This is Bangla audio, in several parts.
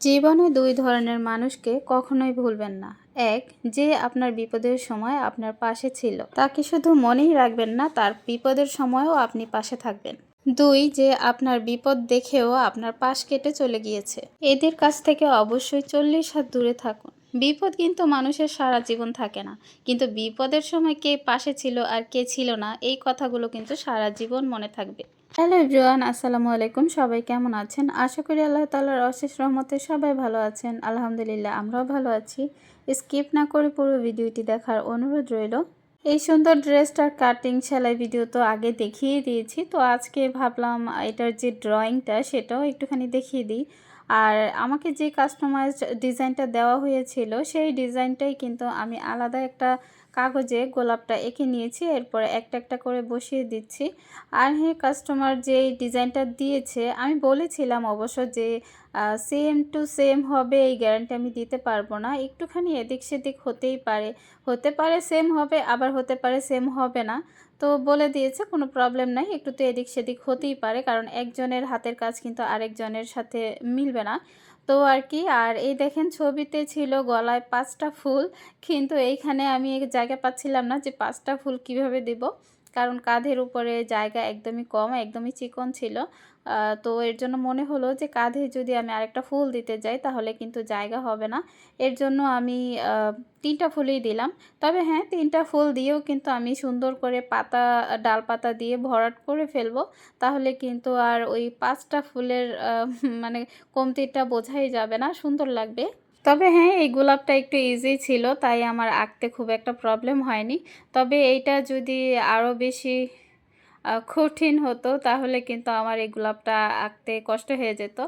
জীবনে দুই ধরনের মানুষকে কখনোই ভুলবেন না। এক, যে আপনার বিপদের সময় আপনার পাশে ছিল, তাকে শুধু মনেই রাখবেন না, তার বিপদের সময়ও আপনি পাশে থাকবেন। দুই, যে আপনার বিপদ দেখেও আপনার পাশ কেটে চলে গিয়েছে। এদের কাছ থেকে অবশ্যই চল্লিশ হাত দূরে থাকুন। বিপদ কিন্তু মানুষের সারা জীবন থাকে না। কিন্তু বিপদের সময় কে পাশে ছিল আর কে ছিল না, এই কথাগুলো কিন্তু সারা জীবন মনে থাকবে। হ্যালো এভরিওয়ান, আসসালামু আলাইকুম। সবাই কেমন আছেন? আশা করি আল্লাহ তালার অশেষ রহমতে সবাই ভালো আছেন। আলহামদুলিল্লাহ, আমরাও ভালো আছি। স্কিপ না করে পুরো ভিডিওটি দেখার অনুরোধ রইল। এই সুন্দর ড্রেসটার কাটিং সেলাই ভিডিও তো আগে দেখিয়ে দিয়েছি। তো আজকে ভাবলাম এটার যে ড্রয়িংটা সেটাও একটুখানি দেখিয়ে দিই। আর আমাকে যে কাস্টমাইজ ডিজাইনটা দেওয়া হয়েছিল, সেই ডিজাইনটাই কিন্তু আমি আলাদা একটা কাগজে গোলাপটা এঁকে নিয়েছি, এরপরে একটা একটা করে বসিয়ে দিচ্ছি। আর হ্যাঁ কাস্টমার যে ডিজাইনটা দিয়েছে, আমি বলেছিলাম অবশ্য যে সেম টু সেম হবে, এই গ্যারান্টি আমি দিতে পারব না। একটুখানি এদিক সেদিক হতেই পারে। হতে পারে সেম হবে, আবার হতে পারে সেম হবে না। তো বলে দিয়েছে, কোনো প্রবলেম নাই, একটু তো এদিক সেদিক হতেই পারে, কারণ একজনের হাতের কাজ কিন্তু আরেকজনের সাথে মিলবে না। তো আর কি আর এই দেখেন ছবিতে ছিল গলায় পাঁচটা ফুল, কিন্তু এইখানে আমি জায়গা পাচ্ছিলাম না যে পাঁচটা ফুল কীভাবে দেব। কারণ কাঁধের উপরে জায়গা একদমই কম, একদমই চিকন ছিল। তো এর জন্য মনে হলো যে কাঁধে যদি আমি আরেকটা ফুল দিতে যাই তাহলে কিন্তু জায়গা হবে না। এর জন্য আমি তিনটা ফুলই দিলাম। তবে হ্যাঁ তিনটা ফুল দিয়েও কিন্তু আমি সুন্দর করে পাতা ডাল পাতা দিয়ে ভরাট করে ফেলব। তাহলে কিন্তু আর ওই পাঁচটা ফুলের মানে কমতিটা বোঝাই যাবে না, সুন্দর লাগবে। তবে হ্যাঁ এই গোলাপটা একটু ইজি ছিল, তাই আমার আঁকতে খুব একটা প্রবলেম হয়নি। তবে এইটা যদি আরও বেশি কঠিন হতো, তাহলে কিন্তু আমার এই গোলাপটা আঁকতে কষ্ট হয়ে যেত।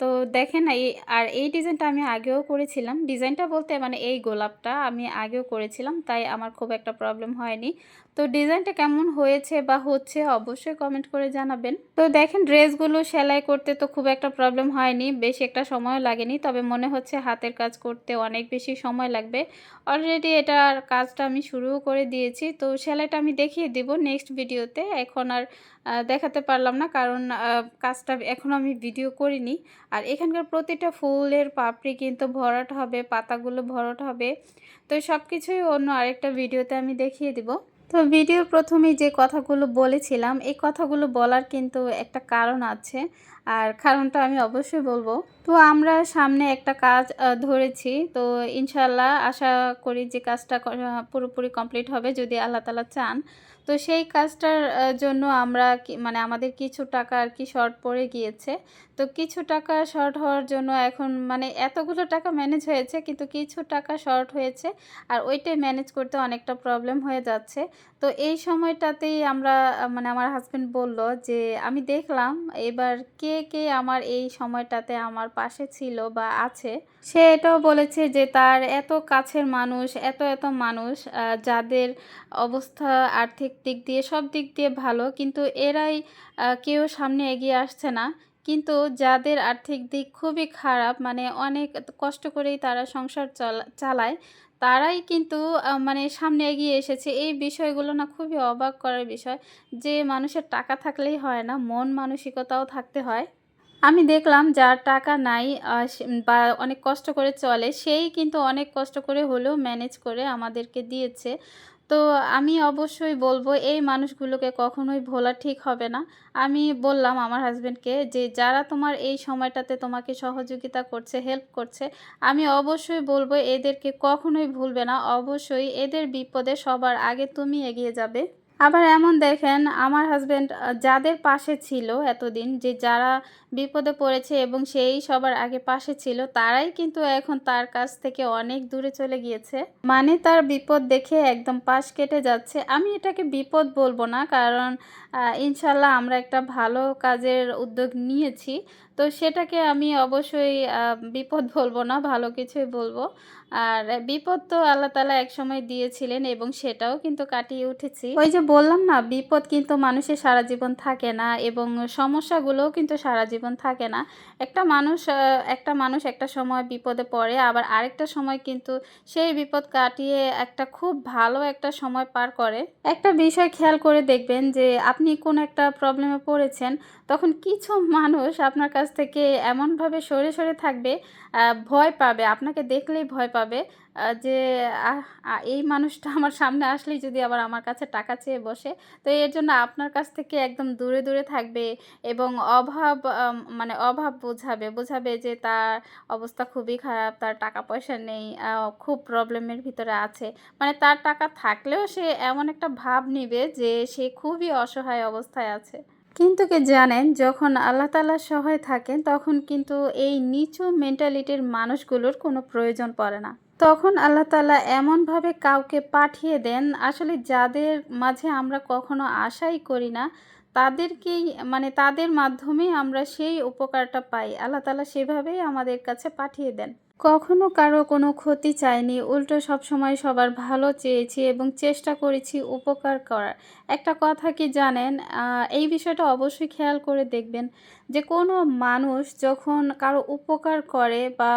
তো দেখেন এই, আর এই ডিজাইনটা আমি আগেও করেছিলাম। ডিজাইনটা বলতে মানে এই গোলাপটা আমি আগেও করেছিলাম, তাই আমার খুব একটা প্রবলেম হয়নি। তো ডিজাইনটা কেমন হয়েছে বা হচ্ছে অবশ্যই কমেন্ট করে জানাবেন। তো দেখেন ড্রেসগুলো সেলাই করতে তো খুব একটা প্রবলেম হয়নি, বেশি একটা সময় লাগেনি, তবে মনে হচ্ছে হাতের কাজ করতে অনেক বেশি সময় লাগবে। অলরেডি এটার কাজটা আমি শুরুও করে দিয়েছি, তো সেলাইটা আমি দেখিয়ে দিব নেক্সট ভিডিওতে এখন আর দেখাতে পারলাম না, কারণ কাজটা এখন আমি ভিডিও করিনি। আর এখানকার প্রতিটা ফুলের পাপড়ি কিন্তু ভরাট হবে, পাতাগুলো ভরাট হবে। তো সব কিছুই অন্য আরেকটা ভিডিওতে আমি দেখিয়ে দিব। তো ভিডিওর প্রথমেই যে কথাগুলো বলেছিলাম, এই কথাগুলো বলার কিন্তু একটা কারণ আছে। আর কারণটা আমি অবশ্যই বলব। তো আমরা সামনে একটা কাজ ধরেছি। তো ইনশাল্লাহ আশা করি যে কাজটা পুরোপুরি কমপ্লিট হবে যদি আল্লাহ তালা চান। তো সেই কাজটার জন্য আমরা মানে আমাদের কিছু টাকা আর কি শর্ট পড়ে গিয়েছে। তো কিছু টাকা শর্ট হওয়ার জন্য এখন মানে এতগুলো টাকা ম্যানেজ হয়েছে, কিন্তু কিছু টাকা শর্ট হয়েছে আর ওইটাই ম্যানেজ করতে অনেকটা প্রবলেম হয়ে যাচ্ছে। তো এই সময়টাতেই আমরা মানে আমার হাজব্যান্ড বলল যে, আমি দেখলাম এবার কে কে আমার এই সময়টাতে আমার পাশে ছিল বা আছে সে এটাও বলেছে যে তার এত কাছের মানুষ, এত এত মানুষ যাদের অবস্থা, আর্থিক দিক দিয়ে সব দিক দিয়ে ভালো, কিন্তু এরাই কেউ সামনে এগিয়ে আসছে না। কিন্তু যাদের আর্থিক দিক খুবই খারাপ মানে অনেক কষ্ট করেই তারা সংসার চালায়, তারাই কিন্তু মানে সামনে এগিয়ে এসেছে। এই বিষয়গুলো না খুবই অবাক করার বিষয়। যে মানুষের টাকা থাকলেই হয় না, মন মানসিকতাও থাকতে হয়। আমি দেখলাম যার টাকা নাই বা অনেক কষ্ট করে চলে, সেই কিন্তু অনেক কষ্ট করে হলেও ম্যানেজ করে আমাদেরকে দিয়েছে। তো আমি অবশ্যই বলব, এই মানুষগুলোকে কখনোই ভোলা ঠিক হবে না। আমি বললাম আমার হাজব্যান্ডকে যে, যারা তোমার এই সময়টাতে তোমাকে সহযোগিতা করছে হেল্প করছে, আমি অবশ্যই বলব এদেরকে কখনোই ভুলবে না। অবশ্যই এদের বিপদে সবার আগে তুমি এগিয়ে যাবে। আবার এমন দেখেন, আমার হাজব্যান্ড যাদের পাশে ছিল এতদিন, যে যারা বিপদে পড়েছে এবং সেই সবার আগে পাশে ছিল, তারাই কিন্তু এখন তার কাছ থেকে অনেক দূরে চলে গিয়েছে। মানে তার বিপদ দেখে একদম পাশ কেটে যাচ্ছে। আমি এটাকে বিপদ বলব না, কারণ ইনশাল্লাহ আমরা একটা ভালো কাজের উদ্যোগ নিয়েছি। তো সেটাকে আমি অবশ্যই বিপদ বলব না, ভালো কিছুই বলব। আর বিপদ তো আল্লাহ তালা একসময় দিয়েছিলেন এবং সেটাও কিন্তু কাটিয়ে উঠেছি। ওই যে বললাম না, বিপদ কিন্তু মানুষের সারা জীবন থাকে না এবং সমস্যাগুলোও কিন্তু সারা জীবন থাকে না। একটা মানুষ একটা মানুষ একটা সময় বিপদে পড়ে, আবার আরেকটা সময় কিন্তু সেই বিপদ কাটিয়ে একটা খুব ভালো একটা সময় পার করে। একটা বিষয় খেয়াল করে দেখবেন যে আপনি কোন একটা প্রবলেমে পড়েছেন তখন কিছু মানুষ আপনার কাছ থেকে এমনভাবে সরে সরে থাকবে ভয় পাবে, আপনাকে দেখলেই ভয় পাবে যে এই মানুষটা আমার সামনে আসলেই যদি আবার আমার কাছে টাকা চেয়ে বসে, তো এর জন্য আপনার কাছ থেকে একদম দূরে দূরে থাকবে এবং অভাব মানে অভাব বোঝাবে বোঝাবে যে তার অবস্থা খুবই খারাপ, তার টাকা পয়সা নেই খুব প্রবলেমের ভিতরে আছে। মানে তার টাকা থাকলেও সে এমন একটা ভাব নিবে যে সে খুবই অসহায় অবস্থায় আছে। কিন্তু কি জানেন, যখন আল্লাহ তালা সহায় থাকেন, তখন কিন্তু এই নিচু মেন্টালিটির মানুষগুলোর কোনো প্রয়োজন পড়ে না। তখন আল্লাহ তালা এমনভাবে কাউকে পাঠিয়ে দেন, আসলে যাদের মাঝে আমরা কখনো আশাই করি না, তাদেরকেই মানে তাদের মাধ্যমেই আমরা সেই উপকারটা পাই। আল্লাহ তালা সেভাবেই আমাদের কাছে পাঠিয়ে দেন। কখনো কারও কোনো ক্ষতি চাইনি, উল্টো সবসময় সবার ভালো চেয়েছি এবং চেষ্টা করেছি উপকার করার। একটা কথা কি জানেন? এই বিষয়টা অবশ্যই খেয়াল করে দেখবেন। যে কোনো মানুষ যখন কারও উপকার করে বা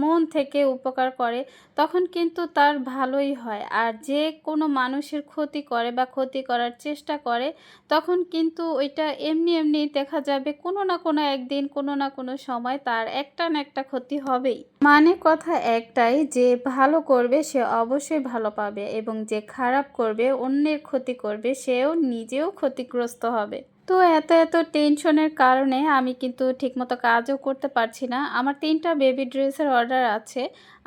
মন থেকে উপকার করে, তখন কিন্তু তার ভালোই হয়। আর যে কোনো মানুষের ক্ষতি করে বা ক্ষতি করার চেষ্টা করে, তখন কিন্তু ওইটা এমনি এমনি দেখা যাবে কোনো না কোনো একদিন, কোনো না কোনো সময় তার একটা না একটা ক্ষতি হবেই। মানে কথা একটাই, যে ভালো করবে সে অবশ্যই ভালো পাবে এবং যে খারাপ করবে, অন্যের ক্ষতি করবে, সেও নিজেও ক্ষতিগ্রস্ত হবে। তো এত এত টেনশনের কারণে আমি কিন্তু ঠিকমতো কাজও করতে পারছি না। আমার তিনটা বেবি ড্রেসের অর্ডার আছে।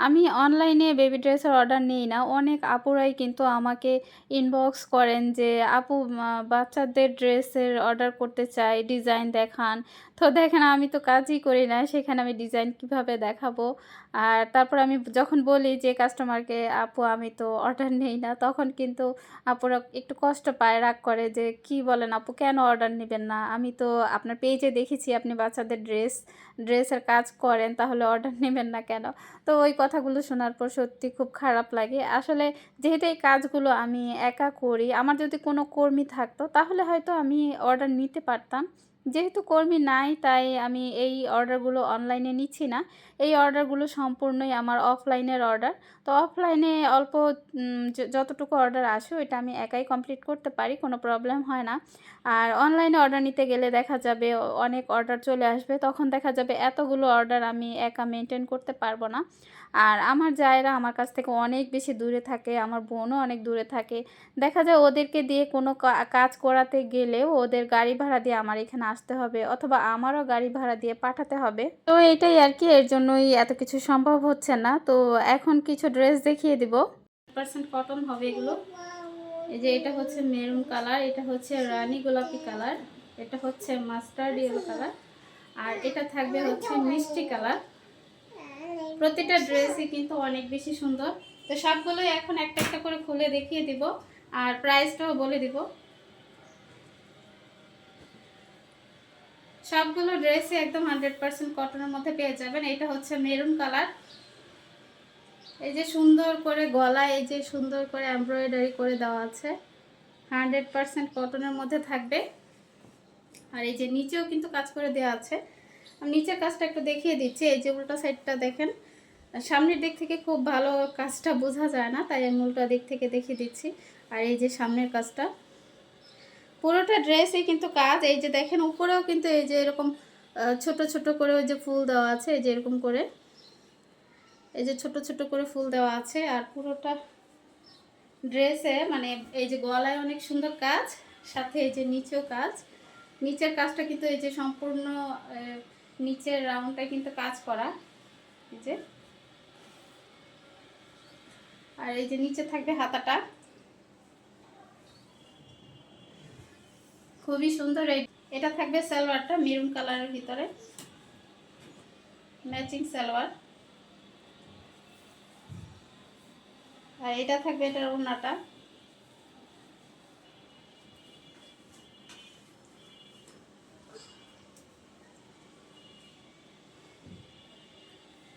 আমি অনলাইনে বেবি ড্রেসের অর্ডার নিই না। অনেক আপুরাই কিন্তু আমাকে ইনবক্স করেন যে, আপু বাচ্চাদের ড্রেসের অর্ডার করতে চাই, ডিজাইন দেখান। তো দেখেন, আমি তো কাজই করি না, সেখানে আমি ডিজাইন কীভাবে দেখাবো? আর তারপর আমি যখন বলি যে, কাস্টমারকে, আপু, আমি তো অর্ডার নেই না, তখন কিন্তু আপুরা একটু কষ্ট পায়, রাগ করে যে, কি বলেন আপু, কেন অর্ডার নেবেন না? আমি তো আপনার পেজে দেখেছি আপনি বাচ্চাদের ড্রেস ড্রেসের কাজ করেন, তাহলে অর্ডার নেবেন না কেন? তো ওই কথাগুলো শোনার পর সত্যি খুব খারাপ লাগে। আসলে যেহেতু এই কাজগুলো আমি একা করি, আমার যদি কোনো কর্মী থাকতো, তাহলে হয়তো আমি অর্ডার নিতে পারতাম। যেহেতু কর্মী নাই, তাই আমি এই অর্ডারগুলো অনলাইনে নিচ্ছি না। এই অর্ডারগুলো সম্পূর্ণই আমার অফলাইনের অর্ডার। তো অফলাইনে অল্প যতটুকু অর্ডার আসে, ওইটা আমি একাই কমপ্লিট করতে পারি, কোনো প্রবলেম হয় না। আর অনলাইনে অর্ডার নিতে গেলে দেখা যাবে অনেক অর্ডার চলে আসবে, তখন দেখা যাবে এতগুলো অর্ডার আমি একা মেনটেন করতে পারব না। আর আমার জায়রা আমার কাছ থেকে অনেক বেশি দূরে থাকে, আমার বোনও অনেক দূরে থাকে। দেখা যায় ওদেরকে দিয়ে কোনো কাজ করাতে গেলেও ওদের গাড়ি ভাড়া দিয়ে আমার এখানে আসতে হবে অথবা আমারও গাড়ি ভাড়া দিয়ে পাঠাতে হবে। তো এটাই আর কি, এর জন্যই এত কিছু সম্ভব হচ্ছে না। তো এখন কিছু ড্রেস দেখিয়ে দিব। পার্সেন্ট কটন হবে এগুলো। এই যে এটা হচ্ছে মেরুন কালার, এটা হচ্ছে রানী গোলাপি কালার, এটা হচ্ছে মাস্টার্ড ইয়েলো কালার, আর এটা থাকবে হচ্ছে মিষ্টি কালার। প্রতিটা ড্রেসই কিন্তু অনেক বেশি সুন্দর। তো সবগুলোই এখন একটা একটা করে খুলে দেখিয়ে দিব, আর প্রাইসটাও বলে দিব। সবগুলো ড্রেসই একদম হান্ড্রেড পার্সেন্ট কটনের মধ্যে পেয়ে যাবেন। এটা হচ্ছে মেরুন কালার। এই যে সুন্দর করে গলায় এই যে সুন্দর করে এমব্রয়ডারি করে দেওয়া আছে। হান্ড্রেড পার্সেন্ট কটনের মধ্যে থাকবে। আর এই যে নিচেও কিন্তু কাজ করে দেওয়া আছে। আমি নিচের কাজটা একটু দেখিয়ে দিচ্ছি। এই যে উল্টা সাইডটা দেখেন। সামনের দিক থেকে খুব ভালো কাজটা বোঝা যায় না, তাই আমি উল্টা দিক থেকে দেখিয়ে দিচ্ছি। আর এই যে সামনের কাজটা। পুরোটা ড্রেসই কিন্তু কাজ। এই যে দেখেন, উপরেও কিন্তু এই যে এরকম ছোট ছোট করে ওই যে ফুল দেওয়া আছে, এই যে এরকম করে। এই যে ছোট ছোট করে ফুল দেওয়া আছে, আর পুরোটা ড্রেসে মানে এই যে গলায় অনেক সুন্দর কাজ, সাথে এই যে নিচেও কাজ। নিচের কাজটা কিন্তু এই যে সম্পূর্ণ নিচের রাউন্ডটা কিন্তু কাজ করা। এই যে। আর এই যে নিচে থাকবে হাতাটা। খুবই সুন্দর এটা থাকবে সালোয়ারটা মেরুন কালারের ভিতরে। ম্যাচিং সালোয়ার। আর এটা থাকবে এটার ওড়নাটা।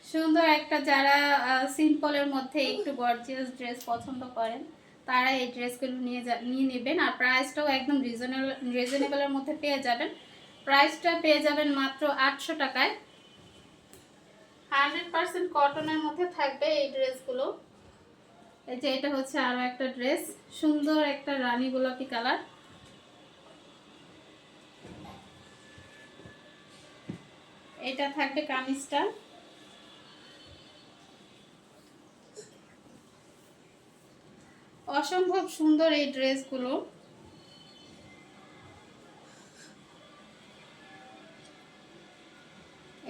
সুন্দর একটা যারা সিম্পলের মধ্যে একটু গর্জিয়াস ড্রেস পছন্দ করেন তারা এই ড্রেসগুলো নিয়ে যা, নিয়ে নেবেন আর প্রাইসটাও একদম রিজনেবল রিজনেবলের মধ্যে পেয়ে যাবেন। প্রাইসটা পেয়ে যাবেন মাত্র আটশো টাকায়। হান্ড্রেড পারসেন্ট কটনের মধ্যে থাকবে এই ড্রেসগুলো। এই যে এটা হচ্ছে আরও একটা ড্রেস, সুন্দর একটা রানী গোলাপি কালার। এটা থাকবে কামিজটা। অসম্ভব সুন্দর এই ড্রেসগুলো।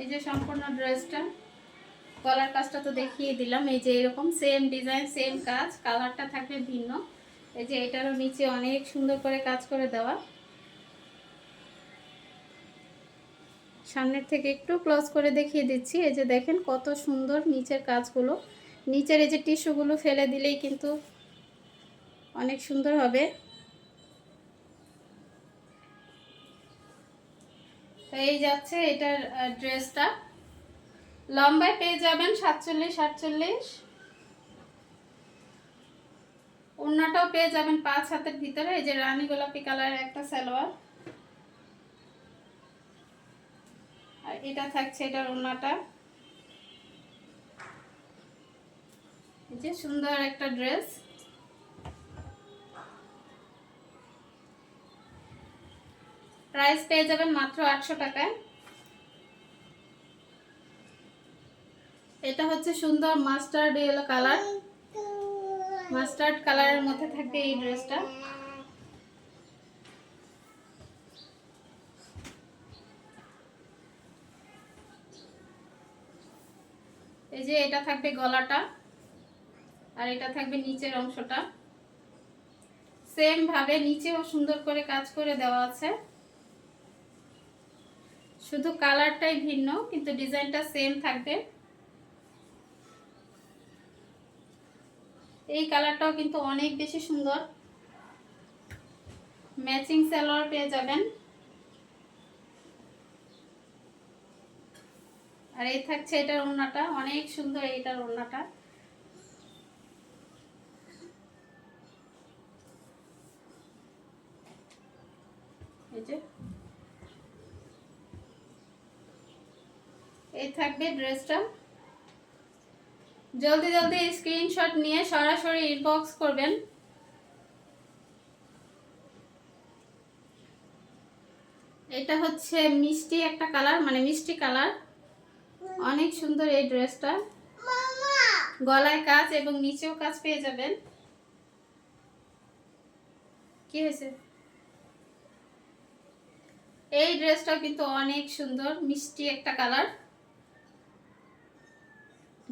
এই যে সম্পূর্ণ ড্রেসটা, গলার কাজটা তো দেখিয়ে দিলাম। এই যে এরকম সেম ডিজাইন সেম কাজ, কালারটা থাকবে ভিন্ন। এই যে এটারও নিচে অনেক সুন্দর করে কাজ করে দেওয়া। সামনের থেকে একটু ক্লোজ করে দেখিয়ে দিচ্ছি। এই যে দেখেন কত সুন্দর নিচের কাজগুলো। নিচের এই যে টিস্যুগুলো ফেলে দিলেই কিন্তু অনেক সুন্দর হবে। এই যাচ্ছে এটার ড্রেসটা। লম্বায় পেয়ে যাবেন সাতচল্লিশ, আটচল্লিশ। ওড়নাটাও পেয়ে যাবেন পাঁচ হাতের ভিতরে। এই যে রানী গোলাপি কালারের একটা সালোয়ার। আর এটা থাকছে এটার ওড়নাটা। এই যে সুন্দর একটা ড্রেস। প্রাইস পেয়ে যাবেন মাত্র আটশো টাকায়। এটা হচ্ছে সুন্দর মাস্টার্ড ইয়েলো কালার। মাস্টার্ড কালারের মধ্যে থাকবে এই ড্রেসটা। এই যে এটা থাকবে গলাটা, আর এটা থাকবে নিচের অংশটা। সেম ভাবে নিচেও সুন্দর করে কাজ করে দেওয়া আছে। শুধু কালারটাই ভিন্ন, কিন্তু ডিজাইনটা সেম থাকবে। এই কালারটাও কিন্তু অনেক বেশি সুন্দর। ম্যাচিং সালোয়ার পেয়ে যাবেন। আর এই থাকছে এটার ওড়নাটা, অনেক সুন্দর এইটার ওড়নাটা। এই যে। এই থাকবে ড্রেসটা। জলদি জলদি স্ক্রিনশট নিয়ে সরাসরি ইনবক্স করবেন। এটা হচ্ছে মিষ্টি একটা কালার মানে মিষ্টি কালার। অনেক সুন্দর এই ড্রেসটা। গলায় কাজ এবং নিচেও কাজ পেয়ে যাবেন। কি হয়েছে? এই ড্রেসটা কিন্তু অনেক সুন্দর, মিষ্টি একটা কালার।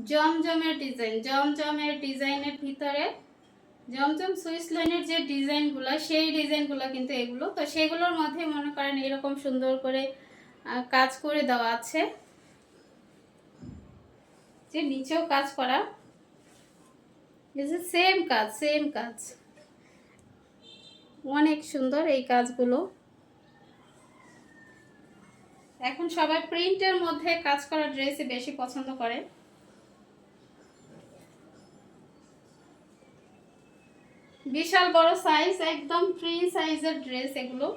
জমজমের ডিজাইন, জমজমের ডিজাইনের ভিতরে জমজম সুইস লাইনের যে ডিজাইনগুলো, সেই ডিজাইনগুলো কিন্তু এগুলো। তো সেগুলোর মধ্যে মনে করেন এরকম সুন্দর করে কাজ করে দেওয়া আছে। যে নিচেও কাজ করা। সেম কাজ সেম কাজ। অনেক সুন্দর এই কাজগুলো। এখন সবাই প্রিন্টের মধ্যে কাজ করা ড্রেসই বেশি পছন্দ করে। বিশাল বড় সাইজ একদম ফ্রি সাইজের ড্রেস এগুলো।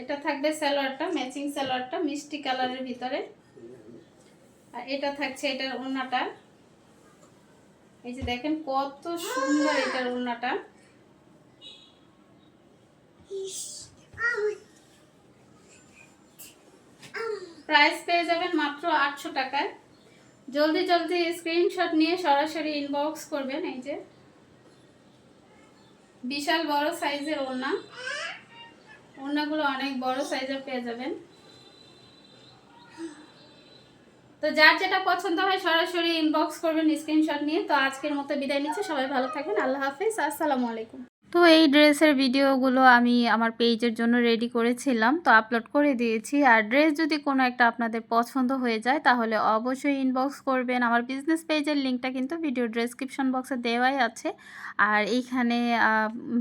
এটা থাকবে সালোয়ারটা ম্যাচিং সালোয়ারটা মিষ্টি কালারের ভিতরে। আর এটা থাকছে এটার ওড়নাটা। এই যে দেখেন কত সুন্দর এটার ওড়নাটা। প্রাইস পেয়ে যাবেন মাত্র আটশো টাকায়। জলদি জলদি স্ক্রিনশট নিয়ে সরাসরি ইনবক্স করবেন, এই যে। বিশাল বড় সাইজের ওড়না। ওড়নাগুলো অনেক বড় সাইজের পেয়ে যাবেন। তো যার যেটা পছন্দ হয় সরাসরি ইনবক্স করবেন স্ক্রিনশট নিয়ে। তো আজকের মতো বিদায় নিচ্ছে। সবাই ভালো থাকেন। আল্লাহ হাফিজ। আসসালামু আলাইকুম। তো এই ড্রেসের ভিডিওগুলো আমি আমার পেজের জন্য রেডি করেছিলাম, তো আপলোড করে দিয়েছি। আর ড্রেস যদি কোনো একটা আপনাদের পছন্দ হয়ে যায়, তাহলে অবশ্যই ইনবক্স করবেন। আমার বিজনেস পেজের লিঙ্কটা কিন্তু ভিডিও ডেসক্রিপশন বক্সে দেওয়াই আছে। আর এইখানে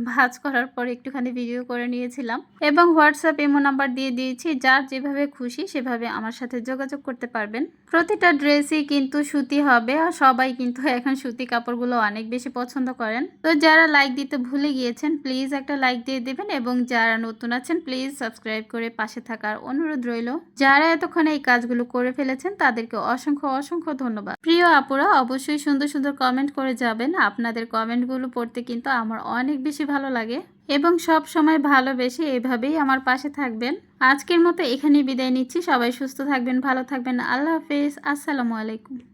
ভাজ করার পর একটুখানি ভিডিও করে নিয়েছিলাম। এবং হোয়াটসঅ্যাপ এমো নাম্বার দিয়ে দিয়েছি। যার যেভাবে খুশি, সেভাবে আমার সাথে যোগাযোগ করতে পারবেন। প্রতিটা ড্রেসই কিন্তু সুতি হবে। আর সবাই কিন্তু এখন সুতি কাপড়গুলো অনেক বেশি পছন্দ করেন। তো যারা লাইক দিতে ভুলে গিয়েছেন প্লিজ একটা লাইক দিয়ে দেবেন এবং যারা নতুন আছেন প্লিজ সাবস্ক্রাইব করে পাশে থাকার অনুরোধ রইল। যারা এতক্ষণ এই কাজগুলো করে ফেলেছেন, তাদেরকে অসংখ্য অসংখ্য ধন্যবাদ। প্রিয় আপুরা, অবশ্যই সুন্দর সুন্দর কমেন্ট করে যাবেন। আপনাদের কমেন্টগুলো পড়তে কিন্তু আমার অনেক বেশি ভালো লাগে এবং সব সময় ভালোবেসে এভাবেই আমার পাশে থাকবেন। আজকের মতো এখানেই বিদায় নিচ্ছি। সবাই সুস্থ থাকবেন, ভালো থাকবেন। আল্লাহ হাফেজ। আসসালামু আলাইকুম।